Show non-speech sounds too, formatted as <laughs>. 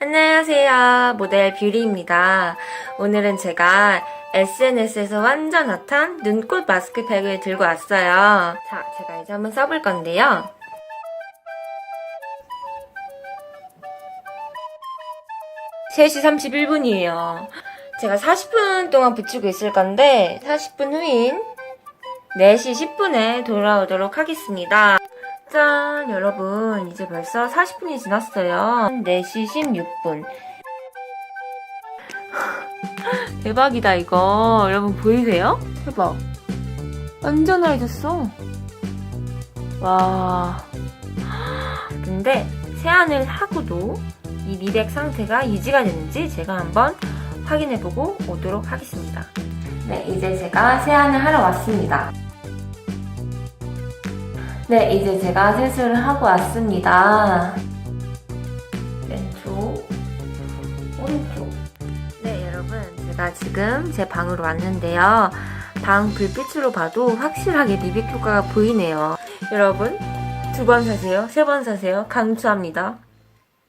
안녕하세요. 모델 뷰리입니다. 오늘은 제가 SNS에서 완전 핫한 눈꽃 마스크팩을 들고 왔어요. 자, 제가 이제 한번 써볼 건데요. (3시 31분이에요) 제가 40분 동안 붙이고 있을 건데 40분 후인 4시 10분에 돌아오도록 하겠습니다. 짠! 여러분, 이제 벌써 40분이 지났어요. 4시 16분. <laughs> 대박이다, 이거. 여러분, 보이세요? 대박. 완전 하얘졌어. 와. <gasps> 근데, 세안을 하고도 이 미백 상태가 유지가 되는지 제가 한번 확인해보고 오도록 하겠습니다. 네, 이제 제가 세안을 하러 왔습니다. 네, 이제 제가 세수를 하고 왔습니다. 왼쪽, 오른쪽. 네, 여러분. 제가 지금 제 방으로 왔는데요. 방 불빛으로 봐도 확실하게 미백 효과가 보이네요. 여러분, 두 번 사세요. 세 번 사세요. 강추합니다.